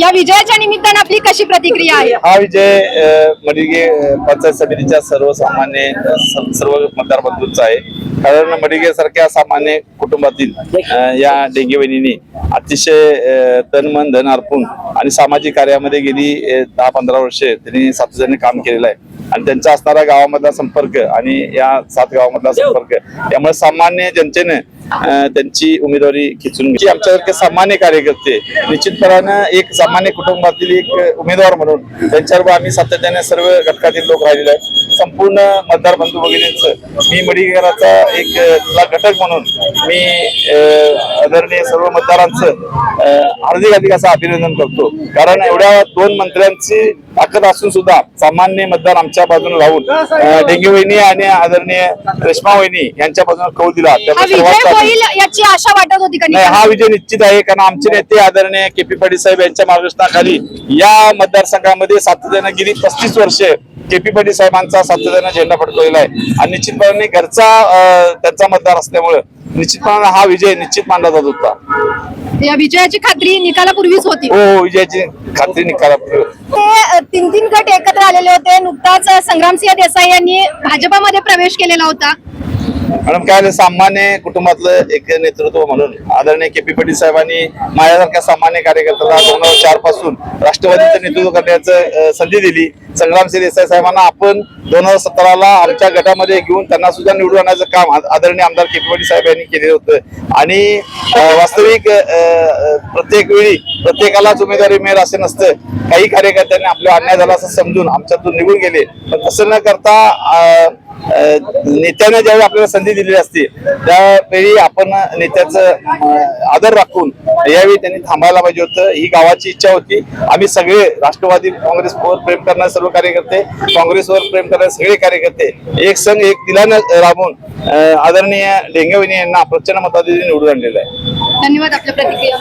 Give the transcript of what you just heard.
या विजयाच्या निमित्तानं आपली कशी प्रतिक्रिया आहे? हा विजय मडिगे पंचायत समितीच्या सर्वसामान्य सर्व मतदार बंधूंचा आहे. कारण मडिगे सारख्या सामान्य कुटुंबातील या डेंगे वहिनीने अतिशय तन मन धन अर्पून आणि सामाजिक कार्यामध्ये गेली दहा पंधरा वर्षे त्यांनी सातत्याने काम केलेलं आहे. आणि त्यांचा असणारा गावामधला संपर्क आणि या सात गावामधला संपर्क यामुळे सामान्य जनतेने त्यांची उमेदवारी खिचून घेतली. आमच्यासारखे सामान्य कार्यकर्ते निश्चितपणानं एक सामान्य कुटुंबातील एक उमेदवार म्हणून त्यांच्यावर आम्ही सातत्याने सर्व घटकातील लोक राहिलेले आहेत. संपूर्ण मतदार बंधू भगिनींचं मी मडिगराचा एक घटक म्हणून मी आदरणीय सर्व मतदारांचं हार्दिक हार्दिक असं अभिनंदन करतो. कारण एवढ्या दोन मंत्र्यांची ताकद असून सुद्धा सामान्य मतदार आमच्या बाजूने राहून अ, डेंगे वहिनी आणि आदरणीय रेश्मा वहिनी यांच्या बाजूने कौल दिला. हा विजय सर्वात होईल याची आशा वाटत होती का नाही निकाल? हा विजय निश्चित आहे कारण आमचे नेते आदरणीय के पी पाटील साहेब यांच्या मार्गदर्शनाखाली या मतदारसंघामध्ये सातत्यानं गेली पस्तीस वर्षे के पी पाटील साहेबांचा सातत्यानं झेंडा फडकवलेला आहे. आणि निश्चितपणे घरचा त्यांचा मतदार असल्यामुळं निश्चितपणे हा विजय निश्चित मानला जात होता. या विजयाची खात्री निकालापूर्वीच होती. हो विजयाची खात्री निकाला ते अ, तीन तीन गट एकत्र आलेले होते. नुकताच संग्रामसिंह देसाई यांनी भाजपामध्ये प्रवेश केलेला होता. मॅडम काय झालं, सामान्य कुटुंबातलं एक नेतृत्व म्हणून आदरणीय के पी पाटील साहेबांनी माझ्यासारख्या सामान्य कार्यकर्त्याला दोन हजार चारपासून राष्ट्रवादीचं नेतृत्व करण्याचं संधी दिली. संग्रामसिंह देसाई साहेबांना आपण दोन हजार सतराला आमच्या गटामध्ये घेऊन त्यांना सुद्धा निवडून आणण्याचं काम आदरणीय आमदार के पी पाटील साहेब यांनी केलेलं होतं. आणि वास्तविक प्रत्येक वेळी प्रत्येकालाच उमेदवारी मिळेल असं नसतं. काही कार्यकर्त्यांनी आपल्या अन्याय झाला असं समजून आमच्यातून निघून गेले. पण तसं न करता नेत्याने ज्यावेळी आपल्याला संधी दिलेली असते त्यावेळी आपण नेत्याचं आदर राखून यावेळी त्यांनी थांबायला पाहिजे होतं. ही गावाची इच्छा होती. आम्ही सगळे राष्ट्रवादी काँग्रेसवर प्रेम करणारे सर्व कार्यकर्ते काँग्रेसवर प्रेम करणारे सगळे कार्यकर्ते एक संघ एक दिलानं राबून आदरणीय डेंगवणी यांना प्रचंड मताधिकारी निवडून आणलेलं आहे. धन्यवाद आपल्या प्रतिक्रिया